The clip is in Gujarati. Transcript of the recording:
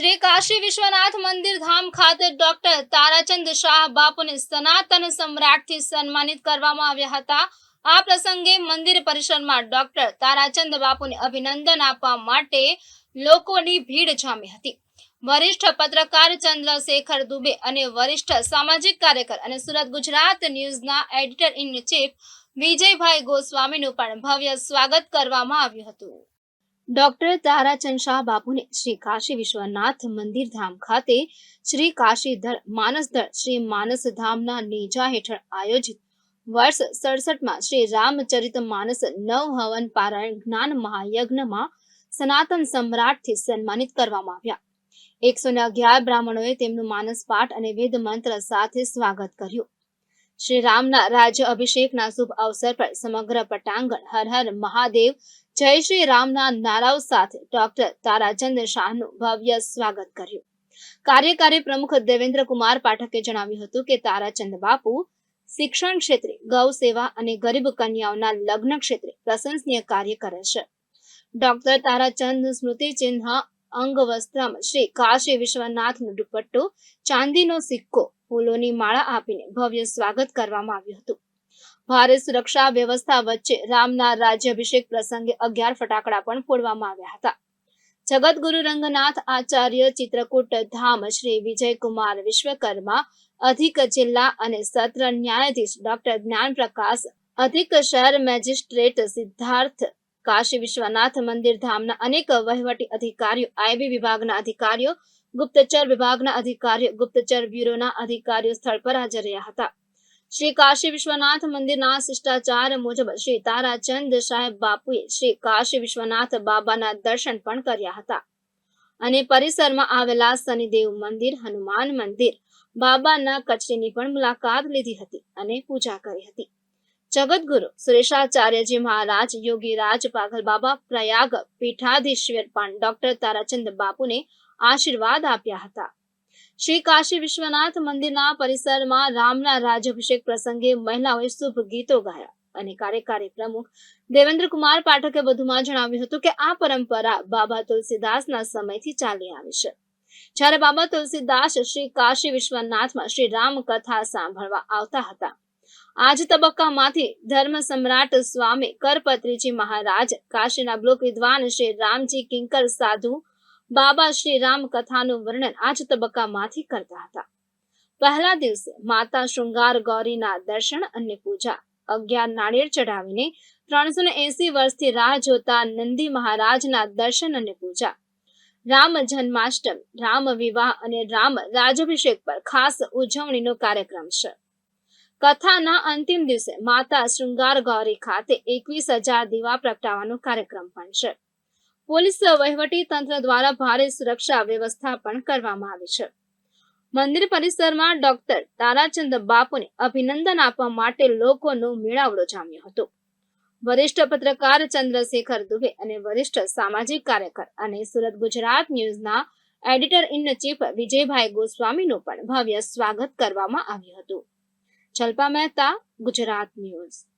શ્રી કાશી વિશ્વનાથ મંદિર ધામ ખાતે ડોક્ટર તારાચંદ શાહ બાપુને સનાતન સમ્રાટથી સન્માનિત કરવામાં આવ્યા હતા. આ પ્રસંગે મંદિર પરિસરમાં ડોક્ટર તારાચંદ બાપુને અભિનંદન આપવા માટે લોકોની ભીડ જામી હતી. વરિષ્ઠ પત્રકાર ચંદ્રશેખર દુબે અને વરિષ્ઠ સામાજિક કાર્યકર અને સુરત ગુજરાત ન્યૂઝના એડિટર ઇન ચીફ વિજયભાઈ ગોસ્વામીનું પણ ભવ્ય સ્વાગત કરવામાં આવ્યું હતું. ડોક્ટર તારાચંદ શાહ બાપુને શ્રી કાશી વિશ્વનાથ મંદિર ધામ ખાતે શ્રી કાશીધર માનસધર શ્રી માનસધામના નેજા હેઠળ આયોજિત વર્ષ સડસઠમાં શ્રી રામચરિત માનસ નવ હવન પારાયણ જ્ઞાન મહાયજ્ઞમાં સનાતન સમ્રાટથી સન્માનિત કરવામાં આવ્યા. એકસો ને અગિયાર બ્રાહ્મણોએ તેમનું માનસ પાઠ અને વેદ મંત્ર સાથે સ્વાગત કર્યું. શ્રી રામના રાજ્ય અભિષેકના શુભ અવસર પર સમગ્ર પટાંગણ હર હર મહાદેવ. જય શ્રી રામના નારાઓ સાથે ડોક્ટર તારાચંદ શાહનું ભવ્ય સ્વાગત કર્યું. કાર્યકારી પ્રમુખ દેવેન્દ્ર કુમાર પાઠકે જણાવ્યું હતું કે તારાચંદ બાપુ શિક્ષણ ક્ષેત્રે ગૌ સેવા અને ગરીબ કન્યાઓના લગ્ન ક્ષેત્રે પ્રશંસનીય કાર્ય કરે છે. ડોક્ટર તારાચંદ સ્મૃતિ ચિહ્ન અંગ વસ્ત્રમ શ્રી કાશી વિશ્વનાથનો દુપટ્ટો, ચાંદીનો સિક્કો ફૂલોની માળા આપીને ભવ્ય સ્વાગત કરવામાં આવ્યું હતું. ભારે સુરક્ષા વ્યવસ્થા વચ્ચે રામના રાજ્યાભિષેક પ્રસંગે અગિયાર ફટાકડા પણ ફોડવામાં આવ્યા હતા. જગતગુરુ રંગનાથ આચાર્ય ચિત્રકૂટ ધામ શ્રી વિજયકુમાર વિશ્વકર્મા, અધિક જિલ્લા અને સત્ર ન્યાયાધીશ ડોક્ટર જ્ઞાન પ્રકાશ અધિક શહેર મેજિસ્ટ્રેટ સિદ્ધાર્થ, કાશી વિશ્વનાથ મંદિર ધામના અનેક વહીવટી અધિકારીઓ આઈબી વિભાગના અધિકારીઓ ગુપ્તચર વિભાગના અધિકારીઓ ગુપ્તચર બ્યુરોના અધિકારીઓ સ્થળ પર હાજર રહ્યા હતા. શ્રી કાશી વિશ્વનાથ મંદિરના શિષ્ટાચાર મુજબ શ્રી તારાચંદ સાહેબ બાપુએ શ્રી કાશી વિશ્વનાથ બાબાના દર્શન પણ કર્યા હતા. અને પરિસરમાં આવેલા શનિદેવ મંદિર, હનુમાન મંદિર, બાબાના કચરીની પણ મુલાકાત લીધી હતી અને પૂજા કરી હતી. જગતગુરુ સુરેશાચાર્યજી મહારાજ, યોગીરાજ પાઘલ બાબા, પ્રયાગ પીઠાધીશ્વર પણ ડોક્ટર તારાચંદ બાપુને આશીર્વાદ આપ્યા હતા. શ્રી કાશી વિશ્વનાથ મંદિરના પરિસરમાં રામના રાજ્યાભિષેક પ્રસંગે મહિલાઓએ શુભ ગીતો ગાયા અને કાર્યકારી પ્રમુખ દેવેન્દ્ર કુમાર પાઠકે વધુમાં જણાવ્યું હતું કે આ પરંપરા બાબા તુલસીદાસના સમયથી ચાલી આવી છે. જ્યારે બાબા તુલસીદાસ શ્રી કાશી વિશ્વનાથમાં શ્રી રામ કથા સાંભળવા આવતા હતા, આજ તબક્કામાંથી ધર્મ સમ્રાટ સ્વામી કરપત્રીજી મહારાજ, કાશીના બ્લોક વિદ્વાન શ્રી રામજી કિંકર સાધુ બાબા શ્રી રામ કથાનું વર્ણન આજ તબક્કામાંથી કરતા હતા. પહેલા દિવસે માતા શૃંગાર ગૌરીના દર્શન અને પૂજા, અગિયાર નાળિયેર ચઢાવીને ત્રણસો ને એસી વર્ષથી રાહ જોતા નંદી મહારાજના દર્શન અને પૂજા. રામ જન્માષ્ટમી, રામ વિવાહ અને રામ રાજ્યાભિષેક પર ખાસ ઉજવણીનો કાર્યક્રમ છે. કથાના અંતિમ દિવસે માતા શૃંગાર ગૌરી ખાતે એકવીસ હજાર દીવા પ્રગટાવવાનો કાર્યક્રમ પણ છે. પોલીસ વહીવટી તંત્ર દ્વારા ભારે સુરક્ષા વ્યવસ્થા પણ કરવામાં આવી છે. મંદિર પરિસરમાં ડોક્ટર તારાચંદ બાપુને અભિનંદન આપવા માટે લોકોનો મેળાવડો જામ્યો હતો. વરિષ્ઠ પત્રકાર ચંદ્રશેખર દુબે અને વરિષ્ઠ સામાજિક કાર્યકર અને સુરત ગુજરાત ન્યૂઝના એડિટર ઇન ચીફ વિજયભાઈ ગોસ્વામીનું પણ ભવ્ય સ્વાગત કરવામાં આવ્યું હતું. જલ્પા મહેતા, ગુજરાત ન્યૂઝ.